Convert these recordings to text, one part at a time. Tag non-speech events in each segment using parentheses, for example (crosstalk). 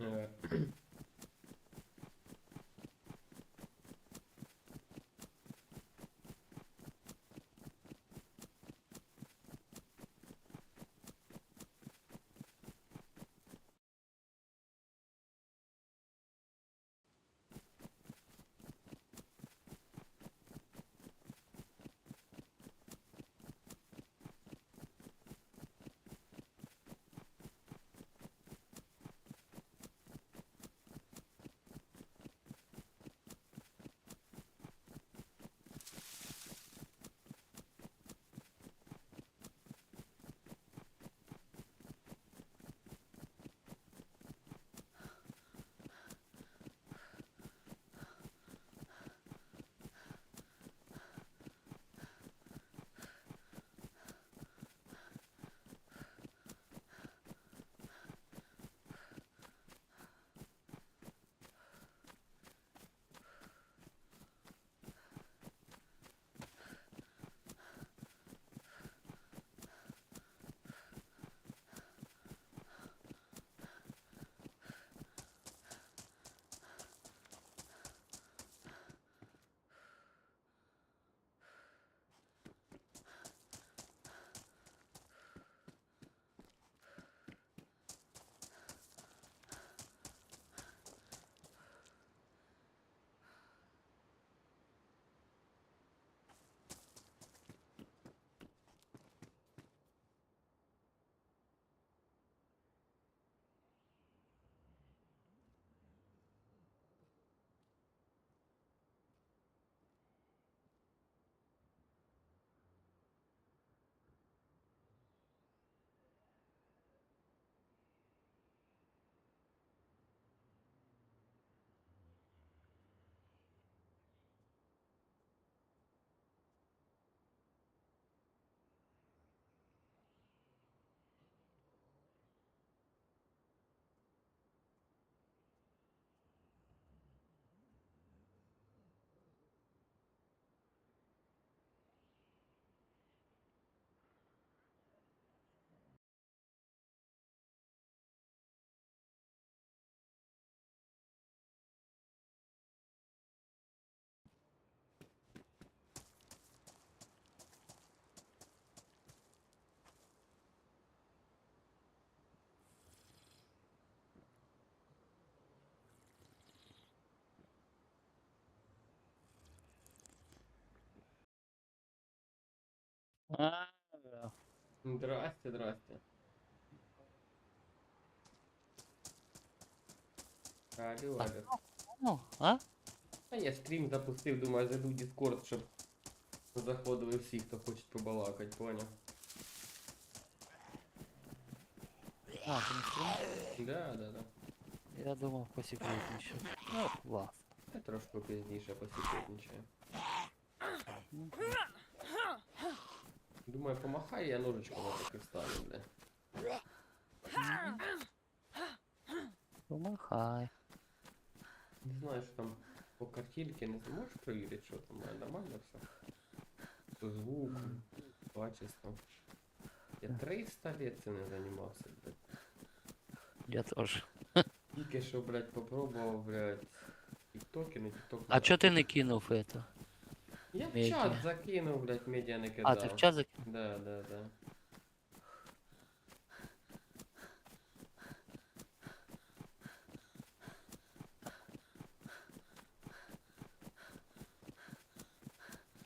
Е, (clears throat) (clears throat) А, Здрасте, здрасте. Алло, алло. ну, а? А я стрім запустив, думаю, зайду в Discord, щоб заходили всі, хто хоче побалакать, поняв? А, ти не стрімиш? Да, да, да. Я думав посекретніше. Ну, ладно. Я трошки пізніше посекретничаю. Ну, Думаю, помахай, я ножичком так і встану, бля. Помахай. Не знаю, що там по картинці не зможеш перевірити, що там має нормально все. По звуку, качество. Я 300 лет цим не займався, блядь. Я теж. Тільки що, блядь, попробував, блядь, тіктоки, на тікток. А чо ти не кинув это? Я в медіа? чат закинув, блядь, медіа не кидав. А, ти в чат закинув? Да, да, да.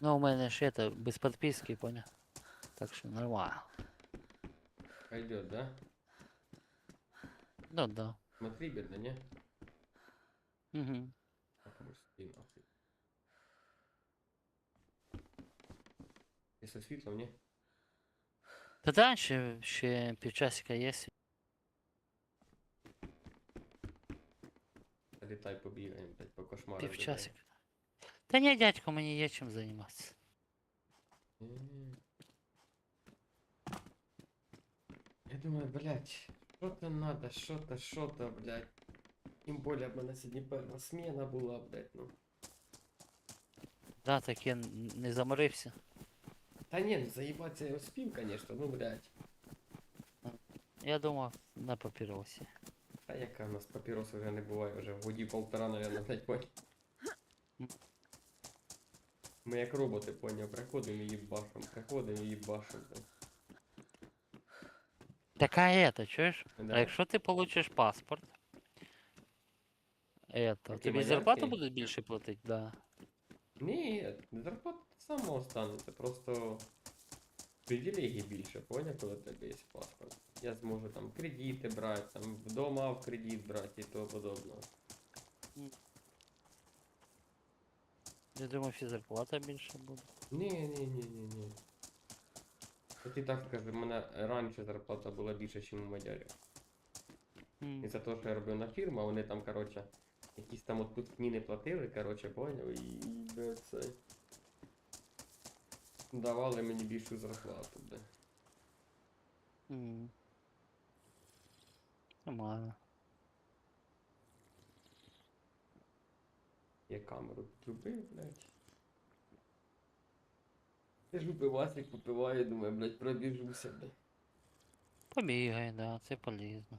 Ну, у мене ж это, без подписки, понял? Так що нормально. Пойдет, да? Ну да. Смотри, бедно, не? Угу. Если світло, ні? Та да, ще, ще півчасика є. Літай побігаємо, блядь, по кошмару. Півчасика. Та ні, дядько, мені є чим займатися. М. Я думаю, блядь, что-то надо, что-то, что-то, блядь. Тем более, в мене сьогодні перша смена була, блядь, ну. Да, так я н- не заморився. Та ні, ну заїбатися я успів, конечно, ну, блядь. Я думав на папіросі. А яка в нас папірос вже не буває, вже в годі полтора, наверное, блядь, понял. Ми як роботи, поняв, приходимо і їбашим, приходимо і їбашим. блядь. Така это, чуєш? Да. А якщо ти получиш паспорт, это, тобі зарплату маленькі? будуть більше платити, да. Ні, сама останеться, просто привілегій більше, поняв, коли тебе є паспорт. Я зможу там кредити брати, там вдома в кредит брати і того подобного. Я думаю, що зарплата більше буде. Ні, ні, ні, ні, ні. Я тобі так скажу, в мене раніше зарплата була більше, ніж у мадярів. І за те, що я робив на фірму, а вони там, коротше, якісь там отпускні не платили, коротше, поняв, і це. Давали мені більшу зарплату, бля. М. Нормально. Я камеру підробив, блядь. Я ж випивасик попиваю, думаю, блядь, пробіжуся, блядь. Побігай, да, це полезно.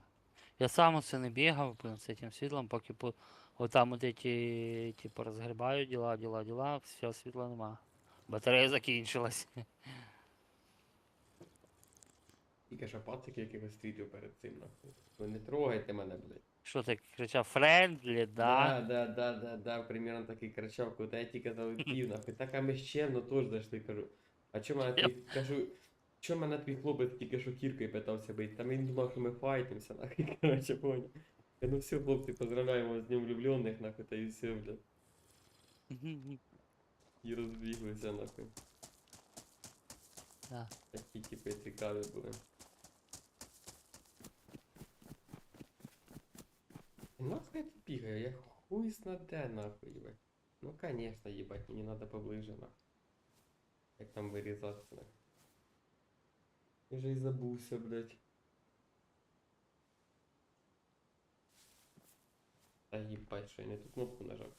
Я сам оце не бігав, блин, з цим світлом, поки по... отам от эти, типу, розгрібаю діла, діла, діла, все, світла нема. Батарея закінчилась. Тільки що пацики якихось стрітів перед цим, нахуй. Ви не трогайте мене, блядь. Що ти кричав? Френдлі, да? Да, да, да, да, да, примерно такий кричав, коли я тільки залетів, нахуй. Так, а ми з чемно теж зайшли, кажу. А чо мене твій, кажу, чо мене твій хлопець тільки що кіркою питався бити? Там він думав, що ми файтимся, нахуй, (laughs) короче, понял. Я ну все, хлопці, поздравляємо з Днем влюблених, нахуй, та і все, блядь. (laughs) Мгм. І розбіглися, нахуй. Да. Такі типи цікаві були. Ну, сказать, бігаю, я хуй знаде нахуй, ебать. Ну, конечно, ебать, мені надо поближе, нахуй. Як там вирізатися, нахуй. Я вже і забувся, блядь. Та їбать, що я не ту кнопку нажав.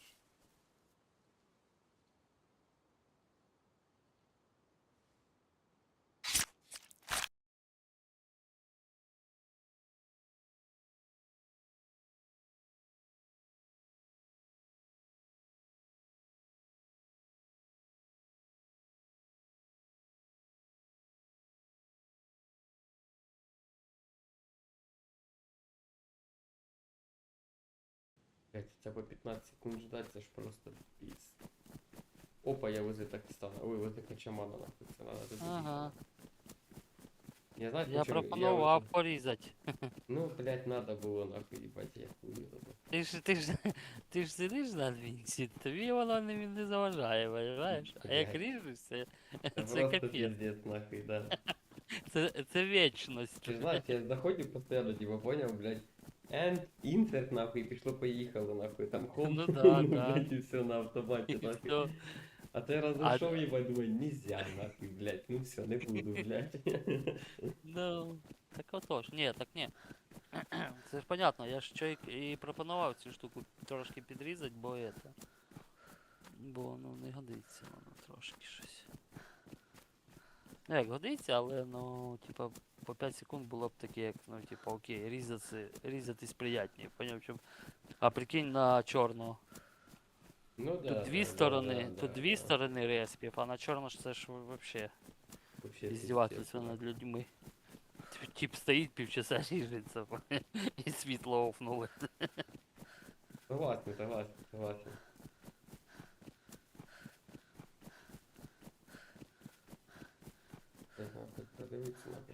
Блять, хотя бы 15 секунд ждать, це ж просто пиз. Опа, я возле Такстана. Ой, возле Качамана, нахуй, це надо туди Ага. бігти. Я знаю, Я почему- пропонував возле- порізати. (laughs) Ну, блять, надо було нахуй, їбать, я хуй забув. Ти ж, ти ж, ти ж (laughs) сидиш на адмінці, тобі воно не, не заважає, понимаєш? А як Блядь. ріжешся, Це це просто (laughs) капець. пиздец, нахуй, да. Це, це вічність. Ти знаєш, я заходив постійно, типа, поняв, блядь. And insert, нахуй, і пішло поїхало, нахуй, там хом, Ну да, (laughs) да. блядь, і все на автоматі, І нахуй. А ти раз зайшов, їбать, думаю, нельзя, нахуй, блядь, ну все, не буду, (laughs) блядь. Ну, так отож, ні, так ні. Це ж понятно, я ж що і, і пропонував цю штуку трошки підрізати, бо это. Бо ну не годиться воно трошки щось. Ну як годиться, але ну, типа, по 5 секунд було б таке, як, ну, типа, окей, різати, різатись приятніше, поняв, чим. А прикинь на чорну. Ну да. Тут дві да, сторони, да, тут да, дві да. сторони респів, а на чорну ж це ж вообще Вообще над людьми. Тип- стоїть півчаса ріжеться, (laughs) і світло офнули. Согласен, согласен, согласен. Ага, хоч подивитися надо.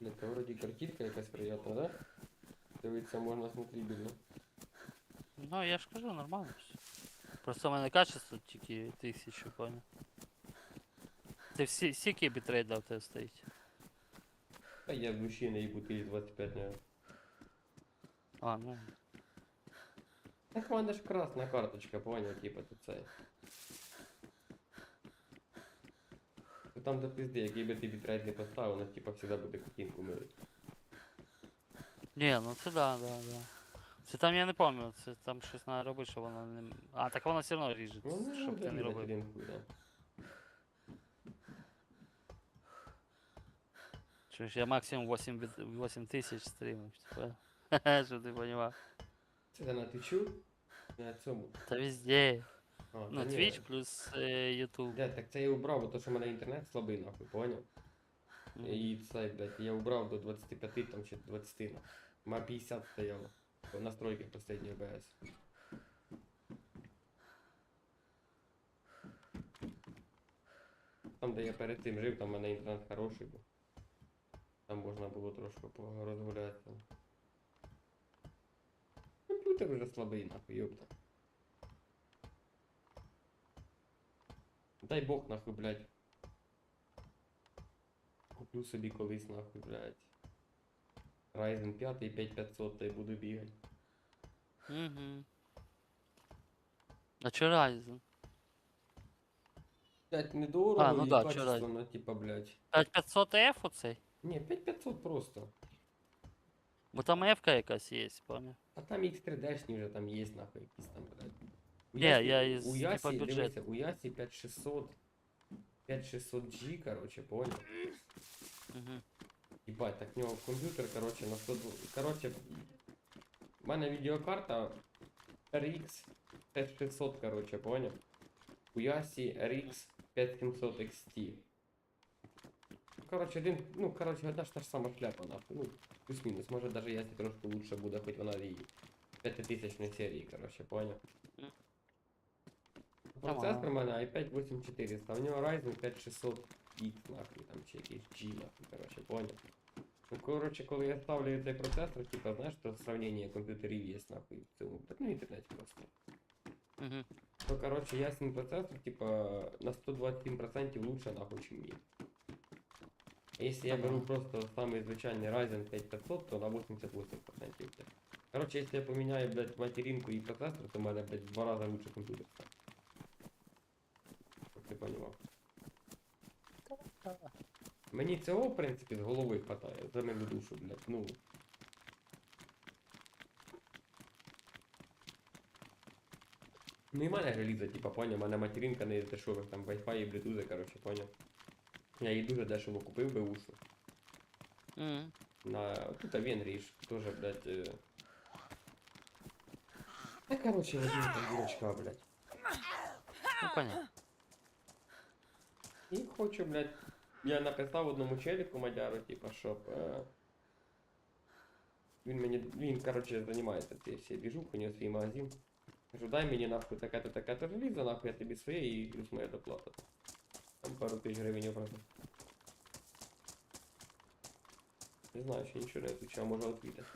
Не, то вроді картинка якась приятна, да? Дивитися можна смотрибельно. Ну, я ж кажу, нормально все. Просто в мене качество тільки тисячу, понял. Це всі, скільки бітрейт дав тебе стоїть? Та я в душі не їбу 25 не. А, ну. Так в мене ж красна карточка, поняв, типа це. Там до пизди, який би ти бітрейт не поставив, у нас типа всегда буде картинку милить. Ні, ну це да, да, да. Це там я не пам'ятаю, це там щось треба робити, щоб воно не. А, так воно все одно ріже, Ну, ну, щоб ти не да, робив. один хуй, да. Чуєш, я максимум 8, бит- 8 тисяч стрімив, типа. (laughs) Щоб ти понімав. Це ти на твічу? На цьому. Та везде. А, та Ну, ні. Twitch плюс е, YouTube. Де, так це я убрав, бо то, що в мене інтернет слабий, нахуй, поняв? Мгм. І це, блядь, я убрав до 25 там чи 20 нахуй. У мене 50 стояло. По настройки последній ОБС. Там, де я перед цим жив, там в мене інтернет хороший був. Там можна було трошки порозгулятися. Комп'ютер вже слабий, нахуй, йопта. Дай Бог нахуй, блядь. Куплю собі колись нахуй, блядь. Ryzen 5 5500 та й буду бігати. Угу. А чо Ryzen? Блядь, недорого А, ну і да, чо качественно, типа, блядь. 5500F оцей? Ні, 5500 просто. Бо там F якась є, пам'ятаю. А там X3D вже там є нахуй якісь там, блядь. У Ні, Ясі- я із, у типа, Ясі, бюджет. дивися, у Ясі 5600. 5600G, короче, понял? Угу. Ебать, так в нього комп'ютер, короче, на 102. Короче, в мене відеокарта RX 5600, короче, понял? У Ясі RX 5700 XT. Короче, один, ну, короче, одна ж та ж сама шляпа, нахуй. Ну, плюс-мінус. Може даже Ясі трошки лучше буде, хоч вона і 5000 серії, короче, понял? Мгм. Процесор у мене i5 8400, а в нього Ryzen 5600 X, нахуй, там, чи якийсь G, нахуй, короче, понял? Ну, короче, коли я ставлю цей процесор, типа, знаєш, то сравнение комп'ютерів є, нахуй, в цьому, ну, в інтернеті просто. Угу. То, короче, ясен процессор, типа, на 127% лучше, нахуй, чем мій. А Если я Ага. беру просто самый звичайный Ryzen 5500, то на 88% йде. Короче, если я поменяю, блядь, материнку и процессор, то у мене, блядь, в два раза лучше компьютер стане. Мені цього, в принципі, з голови хватає, за мою душу, блядь, ну. Ну і мене реліза, типа, поняв, мене материнка не дешевих, там Wi-Fi і Bluetooth, короче, поняв. Я її дуже дешево купив би ушу. Угу. На тут а Венгрії ж тоже, блядь. Е... Та короче, возьми там дурачка, блядь. Ну, понятно. І хочу, блядь. Я написав одному челіку мадяру, типа, щоб. Е... Він мені. Він, короче, займається цією всією движухою, у нього свій магазин. Кажу, дай мені нахуй таке-то таке-то желізо, нахуй я тобі своє і плюс моя доплата. Там пару тисяч гривень образу. Не знаю, ще нічого не отвечав, може отвітати.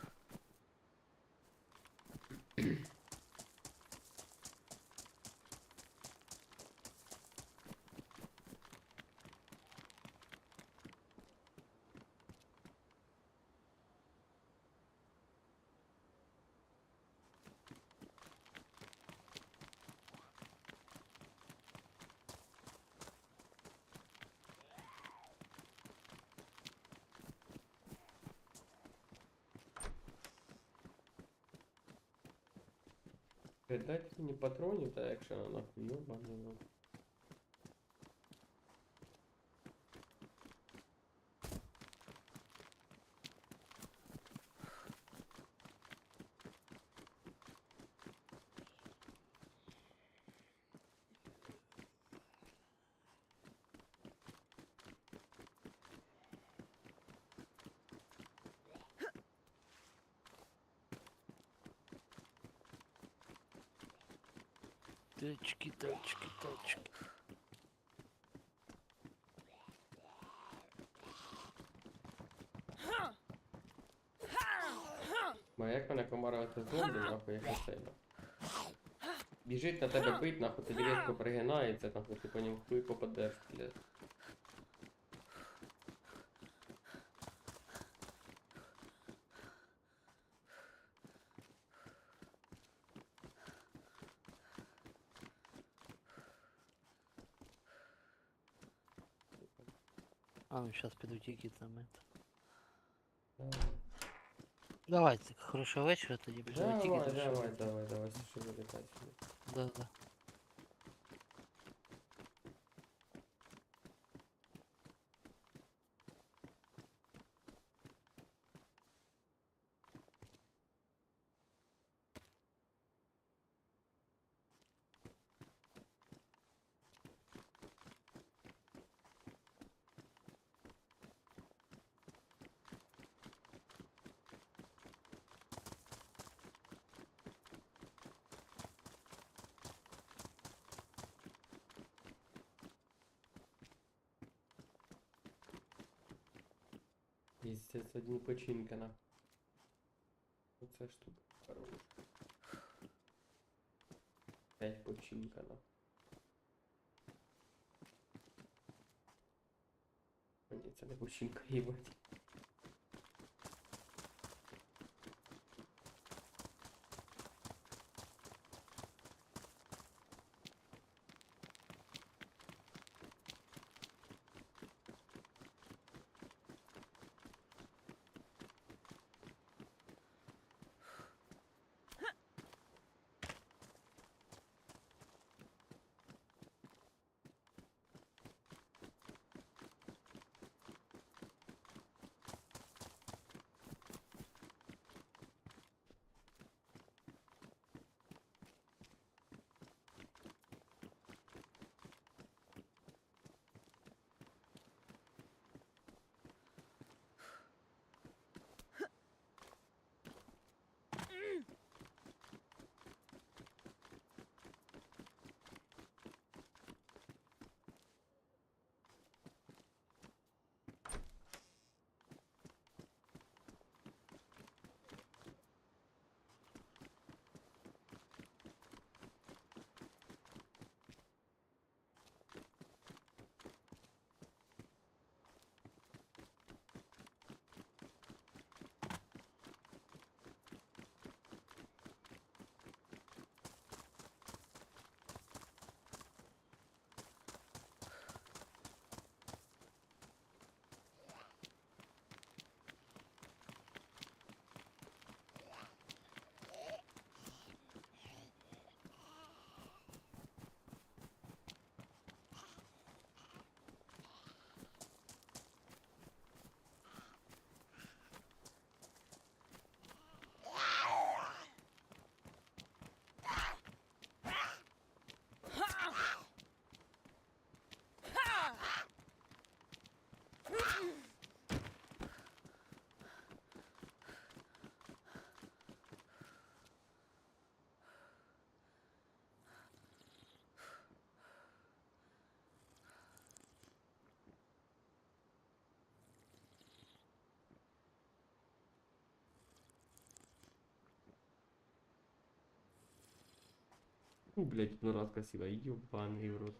Дайте мені патронів та якщо нахуй йобаний точки. Тачки, тачки, тачки. Моя як мене комара це зомбі, нахуй, як сильно. Біжить на тебе бить, нахуй, ти різко пригинається, нахуй, ти по ньому хуй попадеш, блядь. А, ну сейчас піду тільки там это. Давай, Давайте, хорошого вечора тоді. давай, давай, давай, давай, давай, що вилітати. Да, да. Пиздец, одні починки на. Оце штука. Хорош. П'ять починка на. О, Ні, це не починка, їбать. Ну, блядь, ну раз красиво, ёбаный в рот.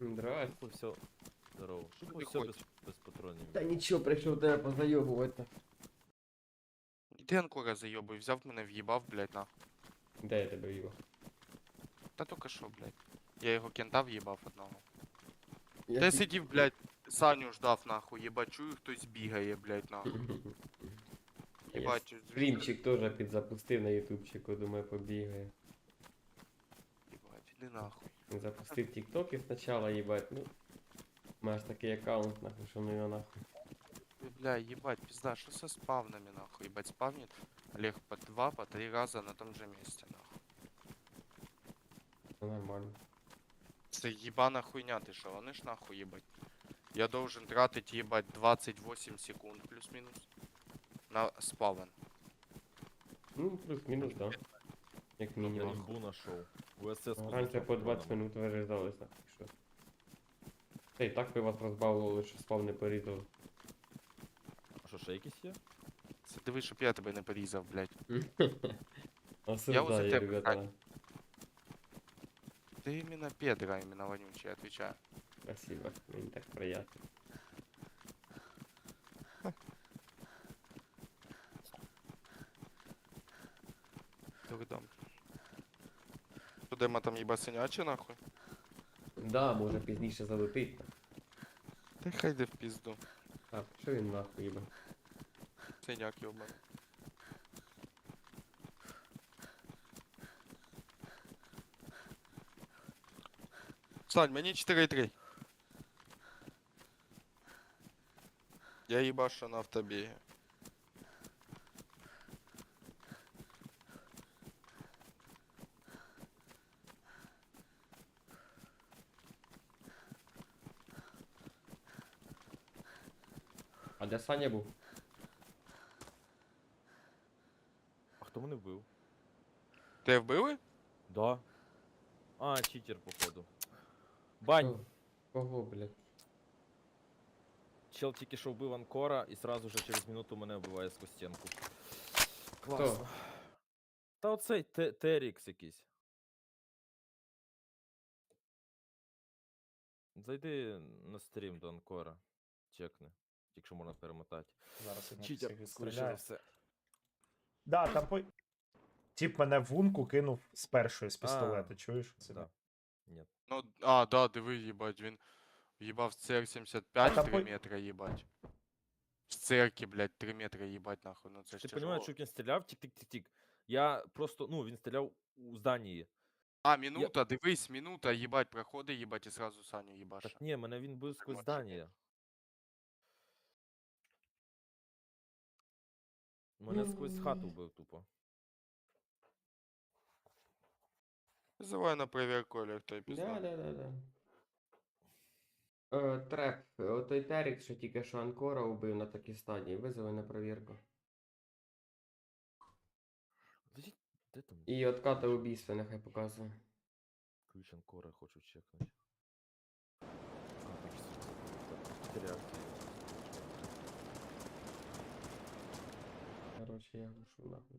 Здрасте. Все. Здорово. Ти все без, без патронів. Та нічого, прийшов тебе позайобувати. Іди анкора зайобуй, взяв мене в'їбав, блядь, нахуй. Де я тебе їбав? Та тільки що, блядь. Я його кента в'їбав одного. Я ті- сидів, блядь, Саню ждав, нахуй, єбать, чую, хтось бігає, блядь, нахуй. (laughs) Я Єбать, Стрімчик теж підзапустив на ютубчику, думаю, побігає. Єбать, іди нахуй. Запустив тіктоки спочатку, їбать, ну. Маєш такий аккаунт, нахуй, що ну його нахуй. Бля, ебать, пизда, что со спавнами, нахуй? Ебать, спавнит Олег по два, по три раза на том же месте, нахуй. Ну нормально. Це єбана хуйня, ти що, вони ж нахуй їбать. Я должен тратить, їбать, 28 секунд плюс-мінус на спавен. Ну, плюс-мінус, да. Як Я мінімум. імбу нашов. УСС Раніше по 20 минут вирізались, нахуй, що. Та і так би вас розбавило, що спав не порізав. А що, ще якісь є? Це диви, щоб я тебе не порізав, блядь. (laughs) Осуждаю, тебе ребята. так. Ти іменно педра, іменно вонючий, отвечаю. Спасибо, мені так приятно. Куди ми там їба синячі, нахуй? Да, може пізніше залетить. Та хай йде в пізду. Так, що він нахуй їбе? Синяк йобаний. Сань, мені 4,3. Я їбашу на автобігі. Саня був? А хто мене вбив? Ти вбили? Да. А, читер, походу. Бань! Кого, блядь? Чел тільки що вбив Анкора і сразу же через минуту мене вбиває з костенку. Класно. Та оцей Те- Терікс якийсь. Зайди на стрім до Анкора. Чекни. Якщо можна перемотати. Зараз всіх скоріше за відстріляє. все. Да, там по... Тіп мене в вунку кинув з першої, з А, пістолета, чуєш? Да. Ні. Ну, а, да, диви, їбать, він їбав з CR-75 там 3 по- метра, їбать. З церкви, блядь, 3 метри, їбать, нахуй, ну це ж Ти тяжело. розумієш, що він стріляв, тік-тік-тік-тік. Я просто, ну, він стріляв у зданії. А, минута, дивись, минута, їбать, проходить, їбать, і сразу Саню їбаш. Так ні, мене він бив сквозь Нормально. здання. Мене сквозь хату вбив тупо. Визивай на перевірку, Олег, той Да, да, да, да. Е, треп, отой Терік, що тільки що Анкора убив на такій стадії, визови на перевірку. Подождіть, Де там І отката убійства нехай показує. ключ Анкора хочу чекнути. А, так, так, потеряв. Короче, я глушу нахуй.